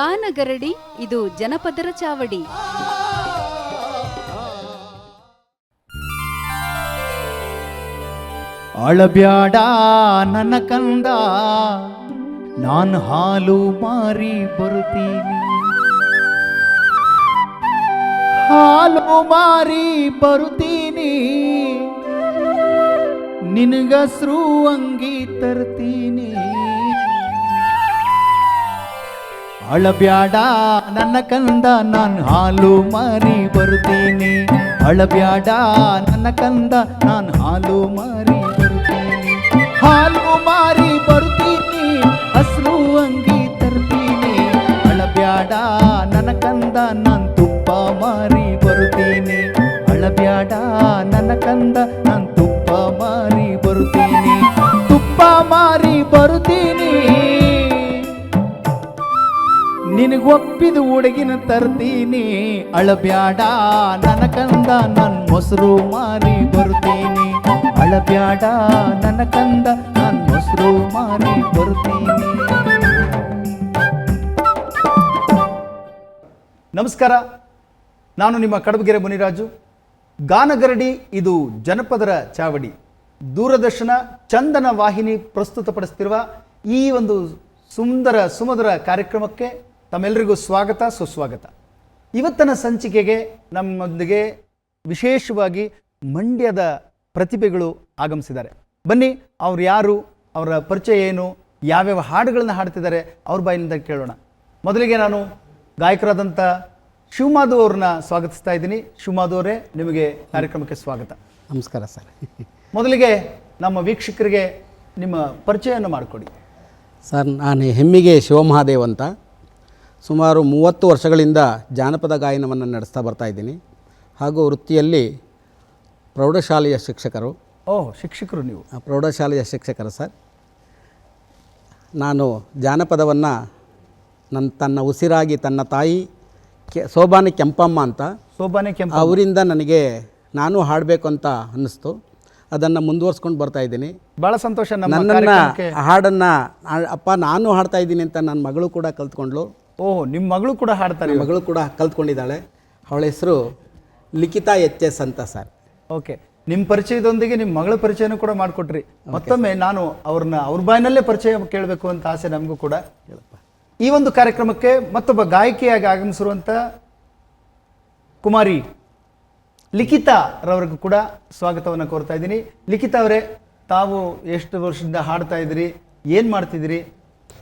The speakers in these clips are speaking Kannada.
ಗಾನಗರಡಿ, ಇದು ಜನಪದರ ಚಾವಡಿ. ಅಳಬ್ಯಾಡ ನನ್ನ ಕಂದ, ನಾನು ಹಾಲು ಮಾರಿ ಬರುತ್ತೀನಿ. ಹಾಲು ಮಾರಿ ಬರುತ್ತೀನಿ ನಿನಗಸ್ರು ಅಂಗಿ ತರ್ತೀನಿ. ಅಳಬ್ಯಾಡ, ನನ್ನ ಕಂದ ನಾನು ಹಾಲು ಮಾರಿ ಬರುತ್ತೀನಿ. ಅಳಬ್ಯಾಡ, ನನ್ನ ಕಂದ ನಾನು ಹಾಲು ಮಾರಿ ಬರುತ್ತೀನಿ. ಹಾಲು ಮಾರಿ ಬರುತ್ತೀನಿ, ಹಸ್ರು ಅಂಗಿ ತರ್ತೀನಿ ಅಳಬ್ಯಾಡ, ನನ್ನ ಕಂದ ನಾನು ತುಪ್ಪ ಮಾರಿ ಬರುತ್ತೀನಿ. ಅಳಬ್ಯಾಡ, ನನ್ನ ಕಂದ ನಾನು ತುಪ್ಪ ಮಾರಿ ಬರುತ್ತೀನಿ. ತುಪ್ಪ ಮಾರಿ ಬರುತ್ತೀನಿ ನಿನಗೊಪ್ಪಿದ ಹುಡುಗಿನ ತರ್ತೀನಿ. ಅಳಬ್ಯಾಡ ನನ್ನ ಕಂದ ನನ್ ಮೊಸರು ಮಾರಿ ಬರ್ತೀನಿ ಅಳಬ್ಯಾಡ ನನ್ನ ಕಂದ ನನ್ ಮೊಸರು ಮಾರಿ ಬರ್ತೀನಿ ನಮಸ್ಕಾರ. ನಾನು ನಿಮ್ಮ ಕಡಬಗೆರೆ ಮುನಿರಾಜು. ಗಾನಗರಡಿ, ಇದು ಜನಪದರ ಚಾವಡಿ. ದೂರದರ್ಶನ ಚಂದನ ವಾಹಿನಿ ಪ್ರಸ್ತುತಪಡಿಸ್ತಿರುವ ಈ ಒಂದು ಸುಂದರ ಸುಮಧುರ ಕಾರ್ಯಕ್ರಮಕ್ಕೆ ತಮ್ಮೆಲ್ಲರಿಗೂ ಸ್ವಾಗತ ಸುಸ್ವಾಗತ. ಇವತ್ತಿನ ಸಂಚಿಕೆಗೆ ನಮ್ಮೊಂದಿಗೆ ವಿಶೇಷವಾಗಿ ಮಂಡ್ಯದ ಪ್ರತಿಭೆಗಳು ಆಗಮಿಸಿದ್ದಾರೆ. ಬನ್ನಿ ಅವ್ರು ಯಾರು ಅವರ ಪರಿಚಯ ಏನು ಯಾವ್ಯಾವ ಹಾಡುಗಳನ್ನು ಹಾಡ್ತಿದ್ದಾರೆ ಅವ್ರ ಬಾಯಿನಿಂದ ಕೇಳೋಣ. ಮೊದಲಿಗೆ ನಾನು ಗಾಯಕರಾದಂಥ ಶಿವಮಾಧು ಅವ್ರನ್ನ ಸ್ವಾಗತಿಸ್ತಾ ಇದ್ದೀನಿ. ಶಿವಮಾಧು ಅವರೇ ನಿಮಗೆ ಕಾರ್ಯಕ್ರಮಕ್ಕೆ ಸ್ವಾಗತ. ನಮಸ್ಕಾರ ಸರ್. ಮೊದಲಿಗೆ ನಮ್ಮ ವೀಕ್ಷಕರಿಗೆ ನಿಮ್ಮ ಪರಿಚಯವನ್ನು ಮಾಡಿಕೊಡಿ. ಸರ್ ನಾನು ಹೆಮ್ಮಿಗೆ ಶಿವಮಹಾದೇವ್ ಅಂತ. ಸುಮಾರು ಮೂವತ್ತು ವರ್ಷಗಳಿಂದ ಜಾನಪದ ಗಾಯನವನ್ನು ನಡೆಸ್ತಾ ಬರ್ತಾ ಇದ್ದೀನಿ. ಹಾಗೂ ವೃತ್ತಿಯಲ್ಲಿ ಪ್ರೌಢಶಾಲೆಯ ಶಿಕ್ಷಕರು. ಓಹ್ ಶಿಕ್ಷಕರು ನೀವು. ಪ್ರೌಢಶಾಲೆಯ ಶಿಕ್ಷಕರು ಸರ್. ನಾನು ಜಾನಪದವನ್ನು ನನ್ನ ತನ್ನ ಉಸಿರಾಗಿ ತನ್ನ ತಾಯಿ ಕೆ ಸೋಬಾನೆ ಕೆಂಪಮ್ಮ ಅಂತ. ಸೋಬಾನೆ ಕೆಂಪ ಅವರಿಂದ ನನಗೆ ನಾನು ಹಾಡಬೇಕು ಅಂತ ಅನ್ನಿಸ್ತು. ಅದನ್ನು ಮುಂದುವರ್ಸ್ಕೊಂಡು ಬರ್ತಾ ಇದ್ದೀನಿ. ಭಾಳ ಸಂತೋಷ ನನ್ನ ನನ್ನನ್ನು ಹಾಡನ್ನು ಅಪ್ಪ ನಾನು ಹಾಡ್ತಾ ಇದ್ದೀನಿ ಅಂತ ನನ್ನ ಮಗಳು ಕೂಡ ಕಲ್ತ್ಕೊಂಡ್ಳು. ಓಹ್ ನಿಮ್ಮ ಮಗಳು ಕೂಡ ಹಾಡ್ತಾರೆ ಮಗಳು ಕೂಡ ಕಲ್ತ್ಕೊಂಡಿದ್ದಾಳೆ. ಅವಳ ಹೆಸರು ಲಿಖಿತಾ ಎಚ್ ಎಸ್ ಅಂತ ಸರ್. ಓಕೆ ನಿಮ್ಮ ಪರಿಚಯದೊಂದಿಗೆ ನಿಮ್ಮ ಮಗಳ ಪರಿಚಯನೂ ಕೂಡ ಮಾಡಿಕೊಟ್ರಿ. ಮತ್ತೊಮ್ಮೆ ನಾನು ಅವ್ರನ್ನ ಅವ್ರ ಬಾಯಿನಲ್ಲೇ ಪರಿಚಯ ಕೇಳಬೇಕು ಅಂತ ಆಸೆ ನಮಗೂ ಕೂಡ. ಈ ಒಂದು ಕಾರ್ಯಕ್ರಮಕ್ಕೆ ಮತ್ತೊಬ್ಬ ಗಾಯಕಿಯಾಗಿ ಆಗಮಿಸಿರುವಂಥ ಕುಮಾರಿ ಲಿಖಿತಾ ರವರಿಗೂ ಕೂಡ ಸ್ವಾಗತವನ್ನು ಕೋರ್ತಾ ಇದ್ದೀನಿ. ಲಿಖಿತಾ ಅವರೇ ತಾವು ಎಷ್ಟು ವರ್ಷದಿಂದ ಹಾಡ್ತಾ ಇದ್ದೀರಿ ಏನು ಮಾಡ್ತಿದ್ದೀರಿ?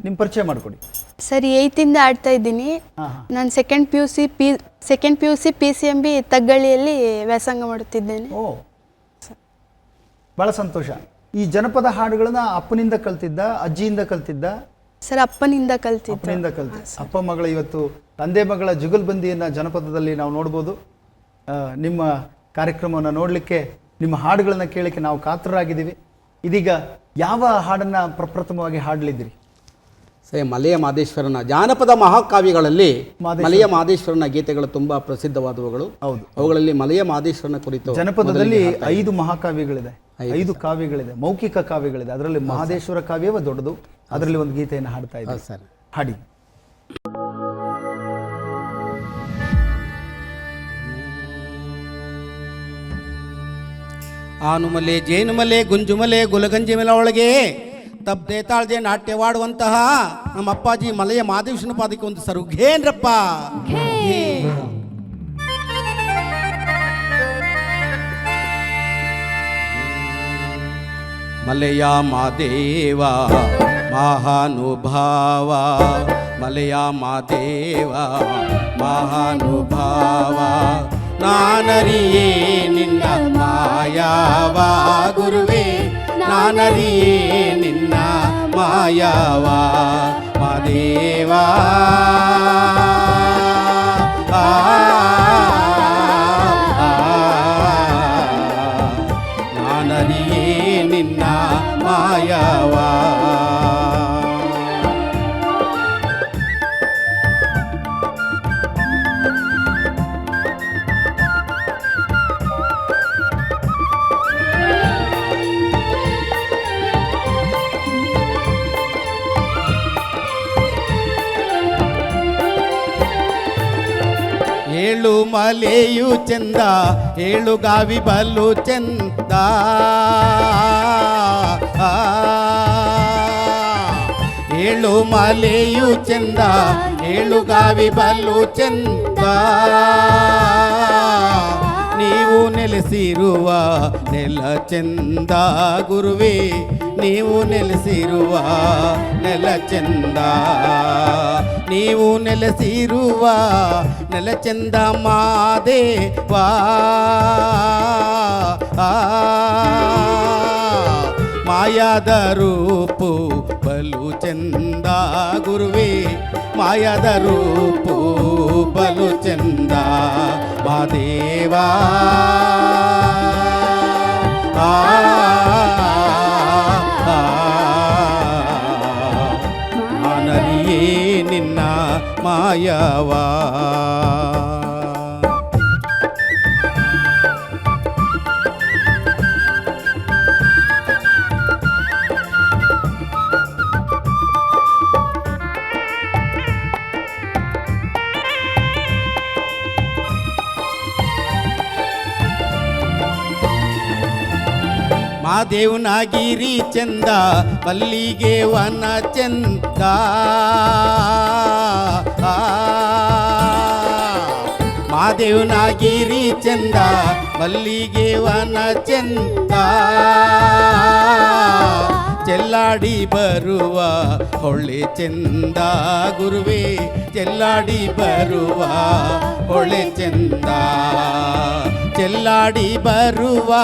ನಿಮ್ಮ ಪರಿಚಯ ಮಾಡಿಕೊಡಿ. ಸರ್ ಏಯ್ತಿಂದ ಆಡ್ತಾ ಇದ್ದೀನಿ. ನಾನು second P U C P second P U C P C M B ತಗ್ಗಳಿಯಲ್ಲಿ ವ್ಯಾಸಂಗ ಮಾಡುತ್ತಿದ್ದೇನೆ. ಓ ಬಹಳ ಸಂತೋಷ. ಈ ಜನಪದ ಹಾಡುಗಳನ್ನ ಅಪ್ಪನಿಂದ ಕಲ್ತಿದ್ದ ಅಜ್ಜಿಯಿಂದ ಕಲ್ತಿದ್ದ? ಸರ್ ಅಪ್ಪನಿಂದ ಕಲ್ತಿದ್ದ. ಅಪ್ಪನಿಂದ ಕಲ್ತಿ ಅಪ್ಪ ಮಗಳ ಇವತ್ತು ತಂದೆ ಮಗಳ ಜುಗಲ್ಬಂದಿಯನ್ನ ಜನಪದದಲ್ಲಿ ನಾವು ನೋಡ್ಬೋದು. ಆ, ನಿಮ್ಮ ಕಾರ್ಯಕ್ರಮವನ್ನು ನೋಡಲಿಕ್ಕೆ ನಿಮ್ಮ ಹಾಡುಗಳನ್ನ ಕೇಳಲಿಕ್ಕೆ ನಾವು ಕಾತರರಾಗಿದ್ದೀವಿ ಇದೀಗ ಯಾವ ಹಾಡನ್ನ ಪ್ರಪ್ರಥಮವಾಗಿ ಹಾಡಲಿದ್ದೀರಿ? ಸೇ ಮಲೆಯ ಮಾದೇಶ್ವರನ ಜಾನಪದ ಮಹಾಕಾವ್ಯಗಳಲ್ಲಿ. ಮಲೆಯ ಮಾದೇಶ್ವರನ ಗೀತೆಗಳು ತುಂಬಾ ಪ್ರಸಿದ್ಧವಾದವುಗಳು. ಹೌದು. ಅವುಗಳಲ್ಲಿ ಮಲೆಯ ಮಾದೇಶ್ವರನ ಕುರಿತು ಜನಪದದಲ್ಲಿ ಐದು ಮಹಾಕಾವ್ಯಗಳಿದೆ. ಐದು ಕಾವ್ಯಗಳಿದೆ. ಮೌಖಿಕ ಕಾವ್ಯಗಳಿದೆ. ಅದರಲ್ಲಿ ಮಹಾದೇಶ್ವರ ಕಾವ್ಯವೇ ದೊಡ್ಡದು. ಅದರಲ್ಲಿ ಒಂದು ಗೀತೆಯನ್ನು ಹಾಡ್ತಾ ಇದೆ ಸರ್. ಹಾಡಿ. ಆನುಮಲೆ ಜೇನುಮಲೆ ಗುಂಜುಮಲೆ ಗುಲಗಂಜಿ ಮೇಲೆ ಒಳಗೆ ತಬ್ದೆ ತಾಳ್ದೆ ನಾಟ್ಯವಾಡುವಂತಹ ನಮ್ಮ ಅಪ್ಪಾಜಿ ಮಲೆಯ ಮಾದೇಶ್ವರನ ಪಾದಕ್ಕೆ ಒಂದು ಸರು. ಘೇನ್ರಪ್ಪ. ಘೇ. ಮಲೆಯ ಮಾದೇವ, ಮಹಾನುಭಾವ. ಮಲೆಯ ಮಾದೇವ, ಮಹಾನುಭಾವ. ನಾನರಿಯೇ ನಿನ್ನ ಮಾಯಾವ. ಗುರುವೇ ನಾನರಿಯೇ ನಿನ್ನ ಮಾಯವಾ ಮಾದೇವಾ ಆ, ಆ, ಮಲೆಯು ಚಂದ ಏಳು ಗಾವಿ ಬಲು ಚಂದ ಆ, ಏಳು ಮಲೆಯು ಚಂದ ಏಳು ಗಾವಿ ಬಲು ಚಂದ ನೀವು ನೆಲೆಸಿರುವ ನೆಲ ಚಂದ ಗುರುವೇ ನೀವು ನೆಲೆಸಿರುವ ನೆಲ ಚಂದ ನೀವು ನೆಲೆಸಿರುವ ನೆಲ ಚಂದ ಮಾದೇವಾ ಆ, ಮಾಯಾದ ರೂಪು ಬಲು ಚಂದ ಗುರುವೇ ಮಾಯಾದ ರೂಪು ಬಲು ಚಂದ ಮಾದೇವಾ ಮಾಯವಾ. ಮಾದೇವನಾಗಿರಿ ಚಂದ ಮಲ್ಲಿಗೆ ವನ ಚಂದ. ಆ, ಮಾದೇವನಾಗಿರಿ ಚಂದ ಮಲ್ಲಿಗೆವನ ಚಂದ. ಚೆಲ್ಲಾಡಿ ಬರುವ ಹೊಳೆ ಚಂದ ಗುರುವೇ ಚೆಲ್ಲಾಡಿ ಬರುವ ಹೊಳೆ ಚಂದ. ಚೆಲ್ಲಾಡಿ ಬರುವ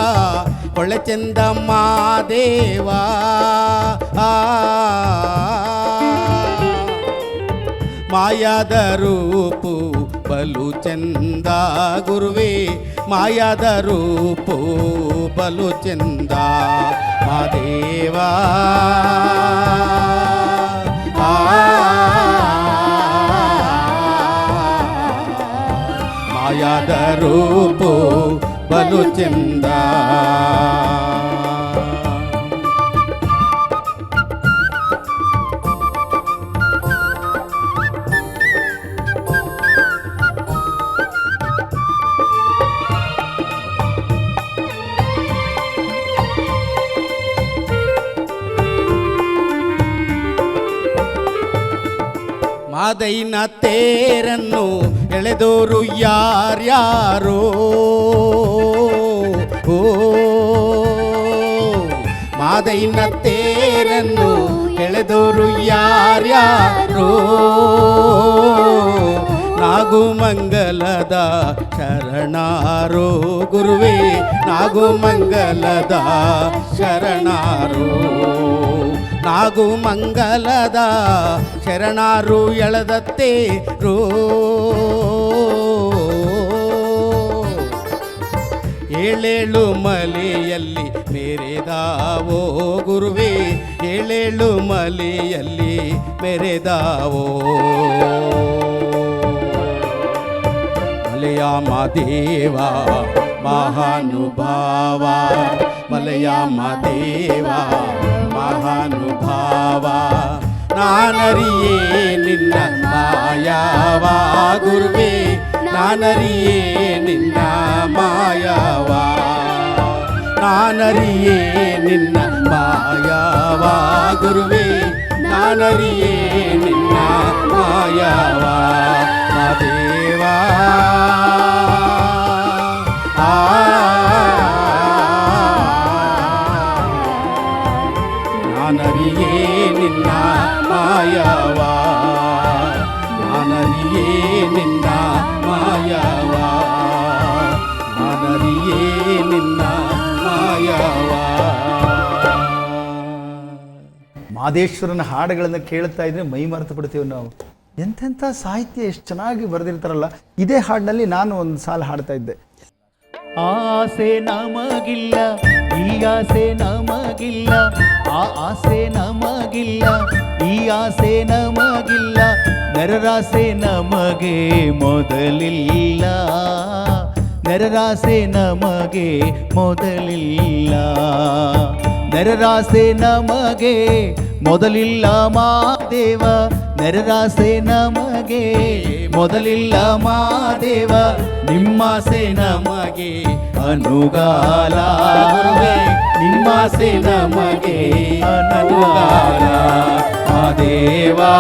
ಹೊಳೆ ಚಂದ ಮಾದೇವಾ. ಆ, ಮಾಯಾದ ರೂಪು ಬಲು ಚಂದ ಗುರುವೇ ಮಾಯಾದ ರೂಪು ಬಲು ಚಂದ ಮಾದೇವಾ ಆ, ಮಾಯಾದ ಮಾದೈನ ತೇರನ್ನು ಎಳೆದೋರು ಯಾರ್ಯಾರೋ? ಓ ಮಾದೈನ ತೇರನ್ನು ಎಳೆದೋರು ಯಾರ್ಯಾರೋ? ನಾಗುಮಂಗಲದ ಶರಣಾರೋ. ಗುರುವೇ ನಾಗುಮಂಗಲದ ಶರಣಾರೋ. ನಾಗುಮಂಗಲದ ಶರಣಾರು ಎಳದತ್ತೆ ರೋ. ಏಳೇಳು ಮಲೆಯಲ್ಲಿ ಮೆರೆದಾವೋ ಗುರುವೇ, ಏಳೇಳು ಮಲೆಯಲ್ಲಿ ಮೆರೆದಾವೋ. ಮಲಯಾಮ ದೇವ, ಮಹಾನುಭಾವ, ಮಲಯಾಮ ದೇವ ಮಹಾನುಭಾವ ನಾನರಿಯೇ ನಿನ್ನ ಮಾಯಾವ ಗುರುವೇ ನಾನರಿಯೇ ನಿನ್ನ ಮಾಯಾವ ನಾನರಿಯೇ ನಿನ್ನ ಮಾಯಾವ ಗುರುವೇ ನಾನರಿಯೇ ನಿನ್ನ ಮಾಯಾವ ಮಾದೇವಾ ಆ ನಿನ್ನ ಮಾಯವ. ನಿನ್ನ ಮಾಯವ. ನಿನ್ನ ಮಾಯವ. ಮಾದೇಶ್ವರನ ಹಾಡುಗಳನ್ನು ಕೇಳ್ತಾ ಇದ್ರೆ ಮೈ ಮರೆತು ಬಿಡ್ತೀವಿ ನಾವು. ಎಂತೆಂಥ ಸಾಹಿತ್ಯ ಎಷ್ಟು ಚೆನ್ನಾಗಿ ಬರೆದಿರ್ತಾರಲ್ಲ, ಇದೇ ಹಾಡಿನಲ್ಲಿ ನಾನು ಒಂದು ಸಾಲ ಹಾಡ್ತಾ ಇದ್ದೆ. ಆಸೆ ನಮಗಿಲ್ಲ, ಈ ಆಸೆ ನಮಗಿಲ್ಲ ಆ ಆಸೆ ನಮಗಿಲ್ಲ ಈ ಆಸೆ ನಮಗಿಲ್ಲ ನರರಾಸೆ ನಮಗೆ ಮೊದಲಿಲ್ಲ. ನರರಾಸೆ ನಮಗೆ ಮೊದಲಿಲ್ಲ. ನರರಾಸೆ ನಮಗೆ ಮೊದಲಿಲ್ಲ ಮಾದೇವ ನರರಾಸೆ ನಮಗೆ ಮೊದಲಿಲ್ಲ ಮಾದೇವ ನಿಮ್ಮಾಸೆ ನಮಗೆ ಅನುಗಾಲ. ನಿಮ್ಮ ನಿಮ್ಮಾಸೆ ನಮಗೆ ಅನುಗಾಲ. ಮಾದೇವಾ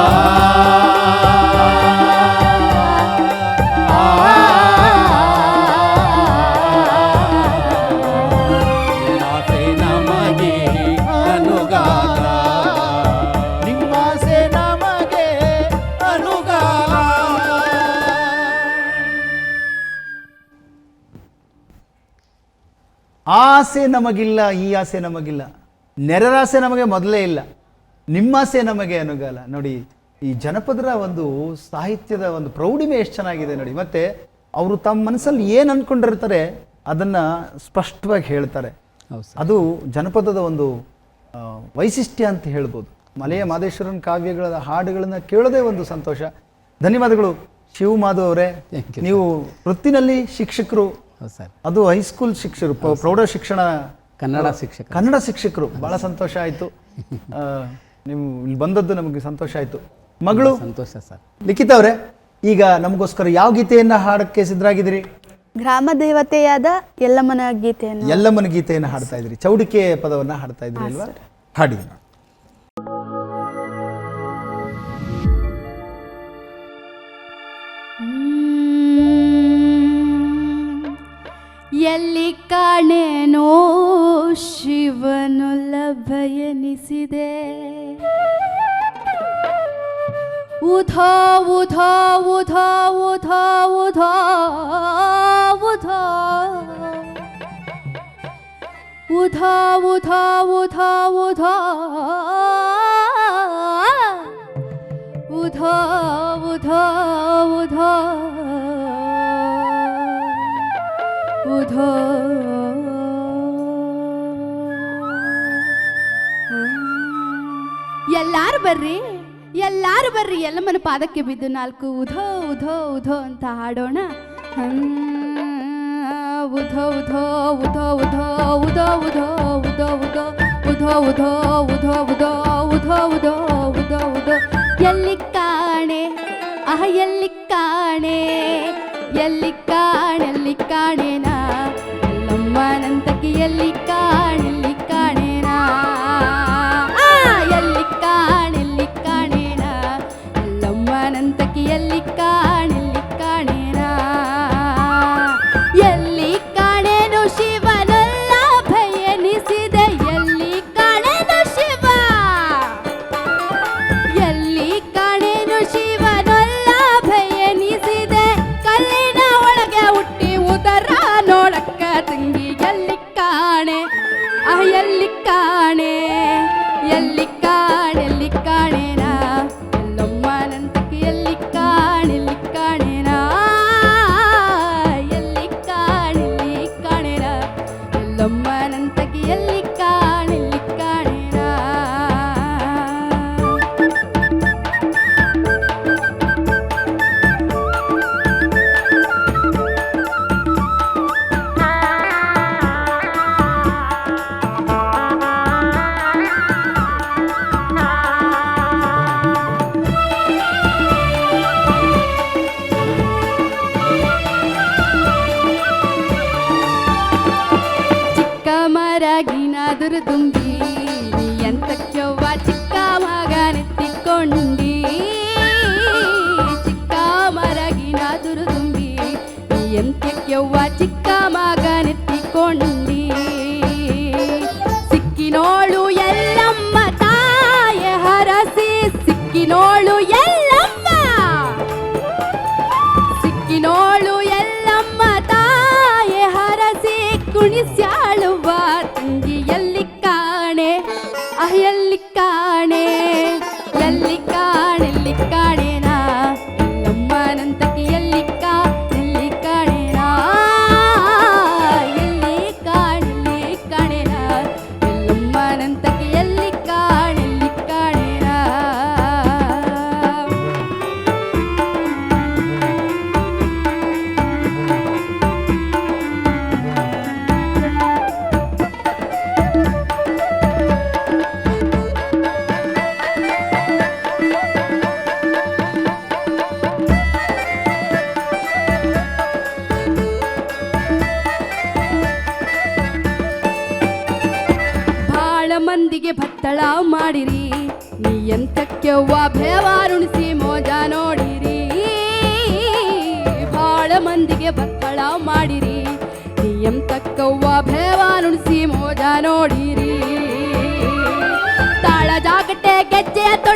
ಆಸೆ ನಮಗಿಲ್ಲ ಈ ಆಸೆ ನಮಗಿಲ್ಲ. ನೆರರಾಸೆ ನಮಗೆ ಮೊದಲೇ ಇಲ್ಲ. ನಿಮ್ಮಾಸೆ ನಮಗೆ ಅನುಗಾಲ ನೋಡಿ ಈ ಜನಪದರ ಒಂದು ಸಾಹಿತ್ಯದ ಒಂದು ಪ್ರೌಢಿಮೆ ಎಷ್ಟು ಚೆನ್ನಾಗಿದೆ ನೋಡಿ. ಮತ್ತೆ ಅವರು ತಮ್ಮ ಮನಸ್ಸಲ್ಲಿ ಏನು ಅನ್ಕೊಂಡಿರ್ತಾರೆ ಅದನ್ನ ಸ್ಪಷ್ಟವಾಗಿ ಹೇಳ್ತಾರೆ. ಅದು ಜನಪದದ ಒಂದು ವೈಶಿಷ್ಟ್ಯ ಅಂತ ಹೇಳ್ಬೋದು. ಮಲೆಯ ಮಾದೇಶ್ವರನ ಕಾವ್ಯಗಳ ಹಾಡುಗಳನ್ನ ಕೇಳೋದೇ ಒಂದು ಸಂತೋಷ. ಧನ್ಯವಾದಗಳು ಶಿವಮಾಧವ್ ಅವರೇ. Thank you, ನೀವು ವೃತ್ತಿನಲ್ಲಿ ಶಿಕ್ಷಕರು ಹೌದು ಸರ್. ಅದು ಹೈಸ್ಕೂಲ್ ಶಿಕ್ಷಕರು ಪ- ಪ್ರೌಢ ಶಿಕ್ಷಣ ಕನ್ನಡ ಶಿಕ್ಷಕ ಕನ್ನಡ ಶಿಕ್ಷಕರು. ಬಹಳ ಸಂತೋಷ ಆಯಿತು. ನೀವು ಇಲ್ಲಿ ಬಂದದ್ದು ನಮಗೆ ಸಂತೋಷ ಆಯಿತು. ಮಗಳು? ಸಂತೋಷ ಸರ್. ಲಿಖಿತ ಅವರೇ ಈಗ ನಮಗೋಸ್ಕರ ಯಾವ ಗೀತೆಯನ್ನ ಹಾಡಕ್ಕೆ ಸಿದ್ಧರಾಗಿದ್ದೀರಿ? ಗ್ರಾಮ ದೇವತೆಯಾದ ಎಲ್ಲಮ್ಮನ ಗೀತೆಯನ್ನು. ಎಲ್ಲಮ್ಮನ ಗೀತೆಯನ್ನು ಹಾಡ್ತಾ ಇದ್ರಿ ಚೌಡಿಕೆ ಪದವನ್ನ ಹಾಡ್ತಾ ಇದ್ರಿ ಅಲ್ವಾ? ಹಾಡಿ ಎಲ್ಲಿ ಕಾಣೇನೋ ಶಿವನು ಲಭಯನಿಸಿದೆ ಉಧೋ ಉಧೋ ಉಧೋ ಉಧೋ ಉಧೋ ಉಧೋ. ಉಧೋ ಉಧೋ ಉಧೋ ಉಧೋ. ಉಧೋ ಉಧೋ ಉಧೋ. ಎಲ್ಲಾರು ಬರ್ರಿ ಎಲ್ಲಾರು ಬರ್ರಿ ಎಲ್ಲಮ್ಮನ ಪಾದಕ್ಕೆ ಬಿದ್ದು ನಾಲ್ಕು ಉಧೋ ಉಧೋ ಉಧೋ ಅಂತ ಹಾಡೋಣ. ಉಧೋ ಉಧೋ ಉಧೋ ಉಧೋ ಉಧೋ ಉಧೋ ಉಧೋ ಉಧೋ ಉಧೋ ಉಧೋ ಉಧೋ ಉಧೋ ಉಧೋ ಉಧೋ ಉಧೋ ಉಧೋ ಎಲ್ಲಿ ಕಾಣೆ ಆಹ ಎಲ್ಲಿ ಕಾಣೆ ಎಲ್ಲಿ ಕಾಣೆ ಕಾಣೆನಾ ಎಲ್ಲಮ್ಮನಂತಕ್ಕೆ ಎಲ್ಲಿ ಕಾಣೆಲ್ಲಿ ಕಾಣೆನಾ ಆ, ಎಲ್ಲಿ ಕಾಣೆಲ್ಲಿ ಕಾಣೆನಾ ಎಲ್ಲಮ್ಮನಂತಕ್ಕೆ ಎಲ್ಲಿ ಕಾಣೆಲ್ಲಿ ย็นเก็บเกี่ยวไว้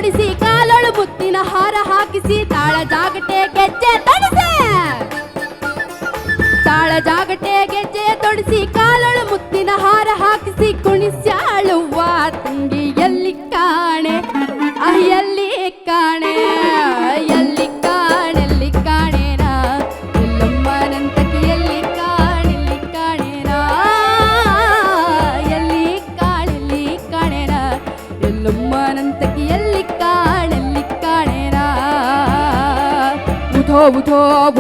ಗೆಜ್ಜೆ ತೊಡಿಸಿ, ಕಾಲೊಳು ಮುತ್ತಿನ ಹಾರ ಹಾಕಿಸಿ, ತಾಳ ಜಾಗಟೆ ಗೆಜ್ಜೆ ತೊಡಿಸಿ. ತಾಳ ಜಾಗಟೆ ಗೆಜ್ಜೆ ತೊಡಿಸಿ, ಕಾಲೊಳು ಮುತ್ತಿನ ಹಾರ ಹಾಕಿಸಿ ಕುಣಿಸ್ಯಾಳುವ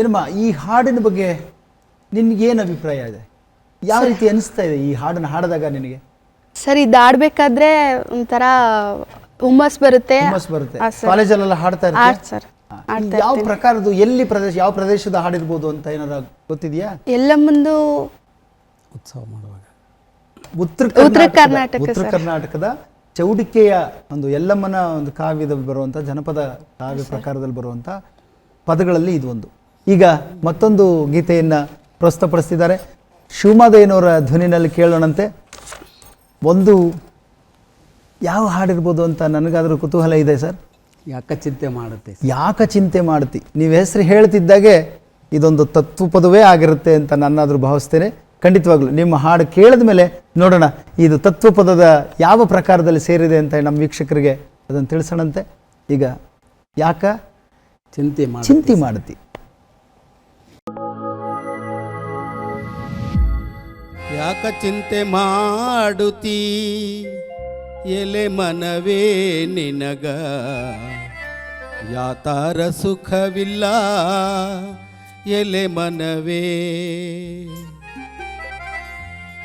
ಏನಮ್ಮ ಈ ಹಾಡಿನ ಬಗ್ಗೆ ನಿನ್ಗೇನು ಅಭಿಪ್ರಾಯ ಇದೆ? ಯಾವ ರೀತಿ ಅನಿಸ್ತಾ ಇದೆ ಈ ಹಾಡನ್ನು ಹಾಡಿದಾಗ ನಿನಗೆ? ಸರ್ ಇದು ಆಡ್ಬೇಕಾದ್ರೆ ಒಂಥರ ಹುಮ್ಮಸ್ ಬರುತ್ತೆ. ಹುಮ್ಮಸ್ ಬರುತ್ತೆ. ಸರ್. ಕಾಲೇಜಲ್ಲೆಲ್ಲ ಹಾಡ್ತಾ ಆಡ್ ಇರ್ತೀಯ ಸರ್. ಯಾವ. ಪ್ರಕಾರದ್ದು ಎಲ್ಲಿ ಪ್ರದೇಶ ಯಾವ ಪ್ರದೇಶದ ಹಾಡಿರ್ಬೋದು ಅಂತ ಏನಾರ ಗೊತ್ತಿದೆಯಾ? ಎಲ್ಲ ಮುಂದು ಉತ್ಸವ ಮಾಡುವಾಗ. ಉತ್ತರ ಉತ್ತರ ಕರ್ನಾಟಕ, ಉತ್ತರ ಸರ್. ಕರ್ನಾಟಕದ ಚೌಡಿಕೆಯ ಒಂದು ಎಲ್ಲಮ್ಮನ ಒಂದು ಕಾವ್ಯದಲ್ಲಿ ಬರುವಂತ ಜನಪದ ಕಾವ್ಯ ಪ್ರಕಾರದಲ್ಲಿ ಬರುವಂತ ಪದಗಳಲ್ಲಿ ಇದು ಒಂದು. ಈಗ ಮತ್ತೊಂದು ಗೀತೆಯನ್ನು ಪ್ರಸ್ತುತಪಡಿಸ್ತಿದ್ದಾರೆ. ಶಿವಮಾದಯ್ಯನವರ ಧ್ವನಿನಲ್ಲಿ ಕೇಳೋಣಂತೆ. ಒಂದು ಯಾವ ಹಾಡಿರ್ಬೋದು ಅಂತ ನನಗಾದರೂ ಕುತೂಹಲ ಇದೆ ಸರ್? ಯಾಕ ಚಿಂತೆ ಮಾಡುತ್ತೆ? ಯಾಕ ಚಿಂತೆ ಮಾಡುತ್ತಿ? ನೀವು ಹೆಸರು ಹೇಳ್ತಿದ್ದಾಗೆ ಇದೊಂದು ತತ್ವಪದವೇ ಆಗಿರುತ್ತೆ ಅಂತ ನಾನಾದರೂ ಭಾವಿಸ್ತೇನೆ. ಖಂಡಿತವಾಗ್ಲೂ ನಿಮ್ಮ ಹಾಡು ಕೇಳಿದ ಮೇಲೆ ನೋಡೋಣ ಇದು ತತ್ವಪದದ ಯಾವ ಪ್ರಕಾರದಲ್ಲಿ ಸೇರಿದೆ ಅಂತ ನಮ್ಮ ವೀಕ್ಷಕರಿಗೆ ಅದನ್ನು ತಿಳಿಸೋಣಂತೆ. ಈಗ ಯಾಕ? ಚಿಂತೆ ಮಾಡಿ ಚಿಂತೆ ಮಾಡ್ತಿ ಯಾಕ ಚಿಂತೆ ಮಾಡುತ್ತೀ? ಎಲೆ ಮನವೇ ನಿನಗ? ಯಾತಾರ ಸುಖವಿಲ್ಲ? ಎಲೆ ಮನವೇ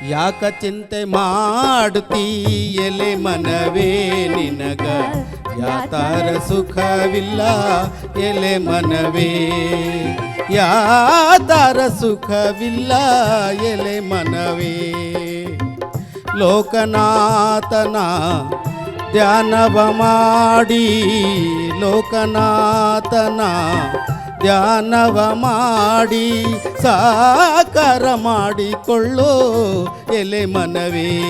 ಯಾಕ ಚಿಂತೆ ಮಾಡುತ್ತೀ ಎಲೆ ಮನವೇ ನಿನಗ? ಯಾತಾರ ಸುಖವಿಲ್ಲ ಎಲೆ ಮನವೇ? ಯಾತಾರ ಸುಖವಿಲ್ಲ ಎಲೆ ಮನವೇ? ಲೋಕನಾಥನ ಧ್ಯಾನವ ಮಾಡಿ ಲೋಕನಾಥನ ಧ್ಯಾನವ ಮಾಡಿ, ಸಾಕಾರ ಮಾಡಿಕೊಳ್ಳೋ ಎಲೆ ಮನವೇ.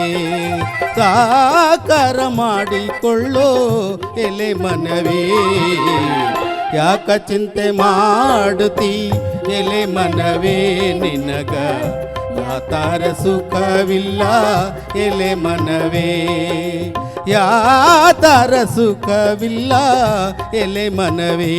ಸಾಕಾರ ಮಾಡಿಕೊಳ್ಳೋ ಎಲೆ ಮನವೇ. ಯಾಕ ಚಿಂತೆ ಮಾಡುತ್ತಿ ಎಲೆ ಮನವೇ ನಿನಗ? ಯಾತಾರ ಸುಖವಿಲ್ಲ ಎಲೆ ಮನವೇ. ಯಾತಾರ ಸುಖವಿಲ್ಲ ಎಲೆ ಮನವೇ.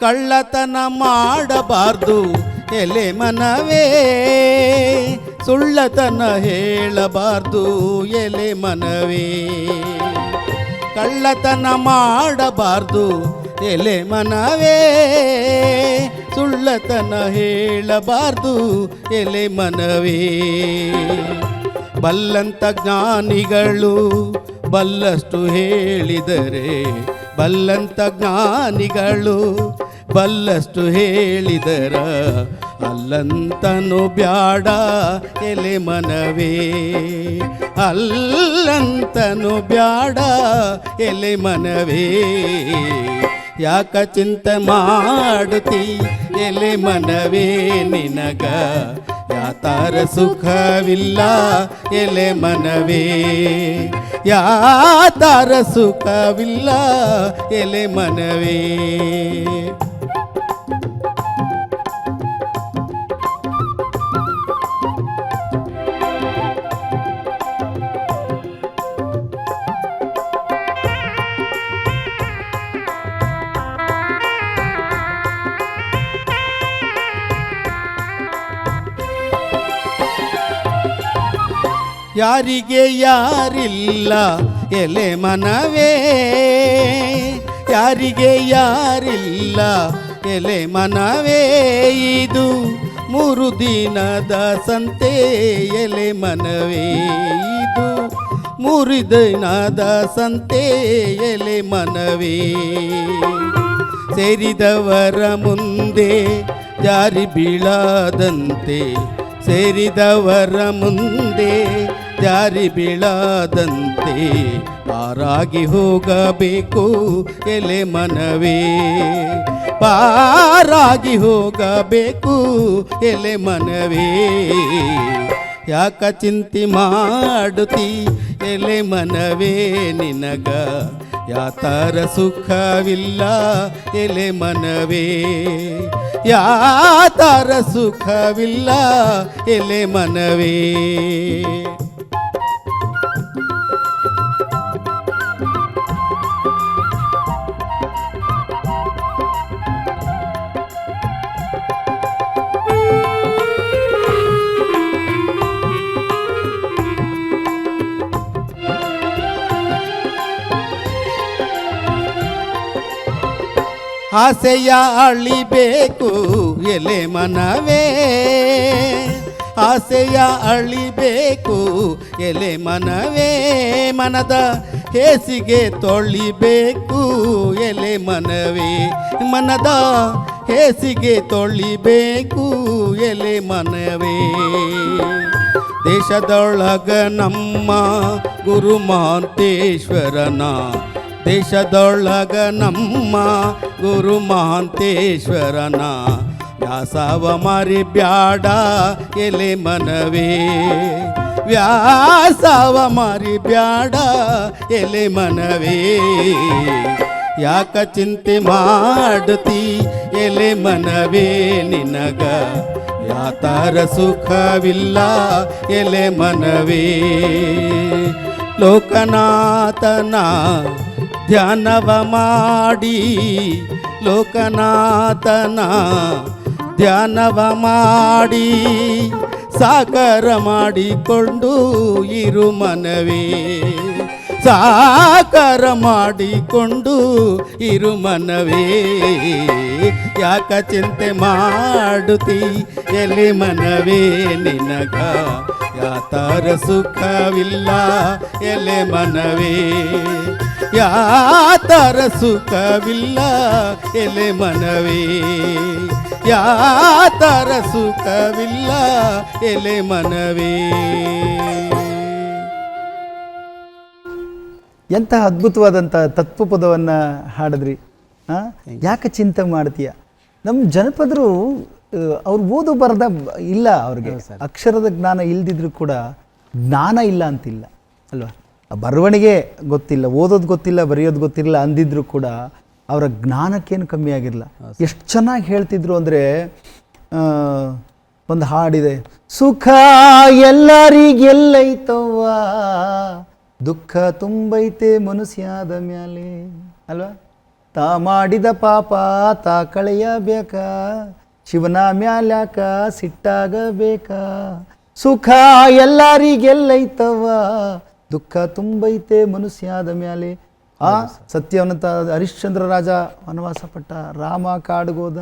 ಕಳ್ಳತನ ಮಾಡಬಾರ್ದು ಎಲೆ ಮನವೇ. ಸುಳ್ಳತನ ಹೇಳಬಾರ್ದು ಎಲೆ ಮನವೇ. ಕಳ್ಳತನ ಮಾಡಬಾರ್ದು. ಎಲೆ ಮನವೇ, ಸುಳ್ಳತನ ಹೇಳಬಾರ್ದು. ಎಲೆ ಮನವೇ. ಬಲ್ಲಂತ ಜ್ಞಾನಿಗಳು ಬಲ್ಲಷ್ಟು ಹೇಳಿದರೆ, ಬಲ್ಲಂತ ಜ್ಞಾನಿಗಳು ಬಲ್ಲಷ್ಟು ಹೇಳಿದರ ಅಲ್ಲಂತನು ಬ್ಯಾಡ ಎಲೆ ಮನವೇ. ಅಲ್ಲಂತನು ಬ್ಯಾಡ ಎಲೆ ಮನವೇ. ಯಾಕ ಚಿಂತೆ ಮಾಡುತ್ತಿ ಎಲೆ ಮನವೇ ನಿನಗ? ಯಾತಾರ ಸುಖವಿಲ್ಲ ಎಲೆ ಮನವೇ. ಯಾತಾರ ಸುಖವಿಲ್ಲ ಎಲೆ ಮನವೇ. ಯಾರಿಗೆ ಯಾರಿಲ್ಲ ಎಲೆ ಮನವೇ? ಯಾರಿಗೆ ಯಾರಿಲ್ಲ ಎಲೆ ಮನವೇ? ಇದು ಮೂರು ದಿನದ ಸಂತೆ, ಎಲೆ ಮನವೇ? ಇದು ಮೂರು ದಿನದ ಸಂತೆ, ಎಲೆ ಮನವೇ? ಸೇರಿದವರ ಮುಂದೆ ಜಾರಿ ಬೀಳದಂತೆ, ಸೇರಿದವರ ಮುಂದೆ ಜಾರಿ ಬೀಳದಂತೆ ಆರಾಗಿ ಹೋಗಬೇಕು ಎಲೆ ಮನವೇ. ಪಾರಾಗಿ ಹೋಗಬೇಕು ಎಲೆ ಮನವೇ. ಯಾಕ ಚಿಂತೆ ಮಾಡುತ್ತಿ ಎಲೆ ಮನವೇ ನಿನಗ? ಯಾತರ ಸುಖವಿಲ್ಲ ಎಲೆ ಮನವೇ. ಯಾತರ ಸುಖವಿಲ್ಲ ಎಲೆ ಮನವೇ. ಆಸೆಯ ಅಳಿಬೇಕು ಎಲೆ ಮನವೇ. ಆಸೆಯ ಅಳಿಬೇಕು ಎಲೆ ಮನವೇ. ಮನದ ಹೇಸಿಗೆ ತೊಳಿಬೇಕು ಎಲೆ ಮನವೇ. ಮನದ ಹೇಸಿಗೆ ತೊಳಿಬೇಕು ಎಲೆ ಮನವೇ. ದೇಶದೊಳಗ ನಮ್ಮ ಗುರು ಮಹಾಂತೇಶ್ವರನ ದೇಶದೊಳಗ ನಮ್ಮ ಗುರು ಮಹಾಂತೇಶ್ವರನ ವ್ಯಾಸವ ಮಾರಿ ಬ್ಯಾಡ ಎಲೆ ಮನವೇ. ವ್ಯಾಸವ ಮಾರಿ ಬ್ಯಾಡ ಎಲೆ ಮನವೇ. ಯಾಕ ಚಿಂತೆ ಮಾಡುತ್ತಿ ಎಲೆ ಮನವೇ ನಿನಗ? ಯಾತರ ಸುಖವಿಲ್ಲ ಎಲೆ ಮನವೇ. ಲೋಕನಾಥನ ಧ್ಯಾನವ ಮಾಡಿ ಲೋಕನಾಥನ ಧ್ಯಾನವ ಮಾಡಿ ಸಾಕಾರ ಮಾಡಿಕೊಂಡು ಇರು ಮನವೇ. ಸಾಕಾರ ಮಾಡಿಕೊಂಡು ಇರು ಮನವೇ. ಯಾಕ ಚಿಂತೆ ಮಾಡುತ್ತಿ ಎಲೆ ಮನವೇ ನಿನಗ? ಯಾತರ ಸುಖವಿಲ್ಲ ಎಲೆ ಮನವೇ? ಯಾತರ ಸುಖವಿಲ್ಲ ಎಲೆ ಮನವೇ? ಯಾತರ ಸುಖವಿಲ್ಲ ಎಲೆ ಮನವೇ? ಎಂತಹ ಅದ್ಭುತವಾದಂಥ ತತ್ವಪದವನ್ನು ಹಾಡಿದ್ರಿ? ಯಾಕೆ ಚಿಂತೆ ಮಾಡ್ತೀಯ? ನಮ್ಮ ಜನಪದರು ಅವ್ರು ಓದು ಬರದ ಇಲ್ಲ ಅವ್ರಿಗೆ. ಅಕ್ಷರದ ಜ್ಞಾನ ಇಲ್ದಿದ್ರು ಕೂಡ ಜ್ಞಾನ ಇಲ್ಲ ಅಂತಿಲ್ಲ. ಅಲ್ವಾ? ಬರವಣಿಗೆ ಗೊತ್ತಿಲ್ಲ ಓದೋದು ಗೊತ್ತಿಲ್ಲ ಬರೆಯೋದು ಗೊತ್ತಿಲ್ಲ ಅಂದಿದ್ರು ಕೂಡ ಅವರ ಜ್ಞಾನಕ್ಕೇನು ಕಮ್ಮಿ ಆಗಿರಲ್ಲ ಎಷ್ಟು ಚೆನ್ನಾಗಿ ಹೇಳ್ತಿದ್ರು ಅಂದರೆ ಒಂದು ಹಾಡಿದೆ ಸುಖ ಎಲ್ಲರಿಗೆಲ್ಲೈತವ್ವ ದುಃಖ ತುಂಬೈತೆ ಮನುಷ್ಯಾದ ಮ್ಯಾಲೆ. ಅಲ್ವಾ? ತಾ ಮಾಡಿದ ಪಾಪ, ತಾ ಕಳೆಯಬೇಕ ಶಿವನ ಮ್ಯಾಲ್ಯಾಕ ಸಿಟ್ಟಾಗಬೇಕ. ಸುಖ ಎಲ್ಲರಿಗೆಲ್ಲೈತವ. ದುಃಖ ತುಂಬೈತೆ ಮನುಷ್ಯಾದ ಮ್ಯಾಲೆ. ಆ ಸತ್ಯವನಂತ ಹರಿಶ್ಚಂದ್ರ ರಾಜ ವನವಾಸ ಪಟ್ಟ ರಾಮ ಕಾಡ್ಗೋದ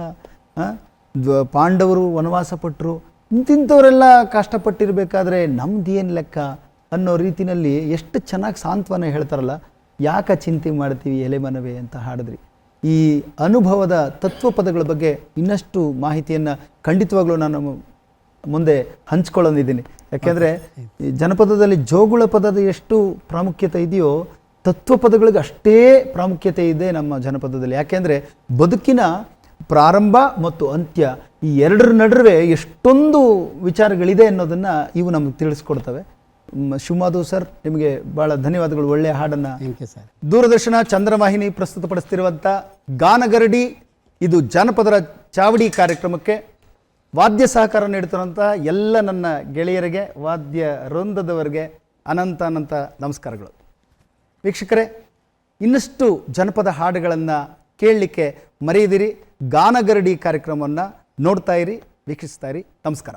ಪಾಂಡವರು ವನವಾಸ ಪಟ್ಟರು ಇಂತಿಂಥವರೆಲ್ಲ ಕಷ್ಟಪಟ್ಟಿರಬೇಕಾದ್ರೆ ನಮ್ದು ಏನು ಲೆಕ್ಕ? ಅನ್ನೋ ರೀತಿಯಲ್ಲಿ ಎಷ್ಟು ಚೆನ್ನಾಗಿ ಸಾಂತ್ವನ ಹೇಳ್ತಾರಲ್ಲ, ಯಾಕೆ ಚಿಂತೆ ಮಾಡ್ತೀವಿ ಎಲೆ ಮನವೇ ಅಂತ ಹಾಡಿದ್ರಿ. ಈ ಅನುಭವದ ತತ್ವ ಪದಗಳ ಬಗ್ಗೆ ಇನ್ನಷ್ಟು ಮಾಹಿತಿಯನ್ನು ಖಂಡಿತವಾಗ್ಲೂ ನಾನು ಮುಂದೆ ಹಂಚ್ಕೊಳ್ಳೋದಿದ್ದೀನಿ. ಯಾಕೆಂದರೆ ಜನಪದದಲ್ಲಿ ಜೋಗುಳ ಪದದ ಎಷ್ಟು ಪ್ರಾಮುಖ್ಯತೆ ಇದೆಯೋ ತತ್ವ ಪದಗಳಿಗೆ ಅಷ್ಟೇ ಪ್ರಾಮುಖ್ಯತೆ ಇದೆ ನಮ್ಮ ಜನಪದದಲ್ಲಿ. ಯಾಕೆಂದರೆ ಬದುಕಿನ ಪ್ರಾರಂಭ ಮತ್ತು ಅಂತ್ಯ ಈ ಎರಡರ ನಡುವೆ ಎಷ್ಟೊಂದು ವಿಚಾರಗಳಿದೆ ಅನ್ನೋದನ್ನು ಇವು ನಮಗೆ ತಿಳಿಸ್ಕೊಡ್ತವೆ. ಮ್, ಶಿವಮಾಧವ್ ಸರ್ ನಿಮಗೆ ಬಹಳ ಧನ್ಯವಾದಗಳು. ಒಳ್ಳೆಯ ಹಾಡನ್ನು thank you sir Doordarshan Chandravahini ಪ್ರಸ್ತುತಪಡಿಸ್ತಿರುವಂಥ Ganagaradi ಇದು ಜಾನಪದರ ಚಾವಡಿ ಕಾರ್ಯಕ್ರಮಕ್ಕೆ ವಾದ್ಯ ಸಹಕಾರ ನೀಡುತ್ತಿರುವಂಥ ಎಲ್ಲ ನನ್ನ ಗೆಳೆಯರಿಗೆ ವಾದ್ಯ ವೃಂದದವರಿಗೆ ಅನಂತ ಅನಂತ ನಮಸ್ಕಾರಗಳು. ವೀಕ್ಷಕರೇ ಇನ್ನಷ್ಟು ಜನಪದ ಹಾಡುಗಳನ್ನು ಕೇಳಲಿಕ್ಕೆ ಮರೆಯದಿರಿ ಗಾನಗರಡಿ ಕಾರ್ಯಕ್ರಮವನ್ನು ನೋಡ್ತಾ ಇರಿ ವೀಕ್ಷಿಸ್ತಾ ಇರಿ. ನಮಸ್ಕಾರ.